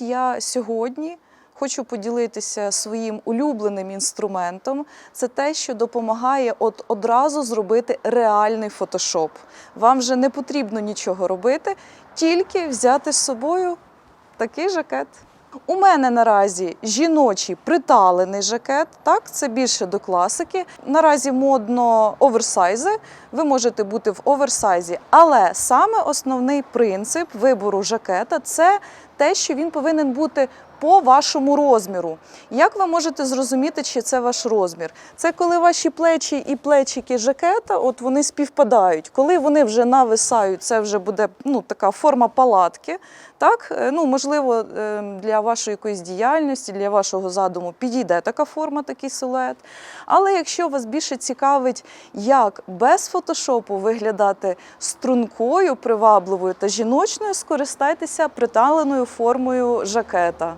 Я сьогодні хочу поділитися своїм улюбленим інструментом. Це те, що допомагає от одразу зробити реальний фотошоп. Вам вже не потрібно нічого робити, тільки взяти з собою такий жакет. У мене наразі жіночий приталений жакет. Так, це більше до класики. Наразі модно оверсайзи. Ви можете бути в оверсайзі, але саме основний принцип вибору жакета це те, що він повинен бути по вашому розміру. Як ви можете зрозуміти, чи це ваш розмір? Це коли ваші плечі і плечики жакета, от вони співпадають. Коли вони вже нависають, це вже буде ну, така форма палатки. Так, Е, ну можливо, е, для вашої якоїсь діяльності, для вашого задуму підійде така форма, такий силует. Але якщо вас більше цікавить, як без фотошопу виглядати стрункою, привабливою та жіночною, скористайтеся приталеною формою жакета.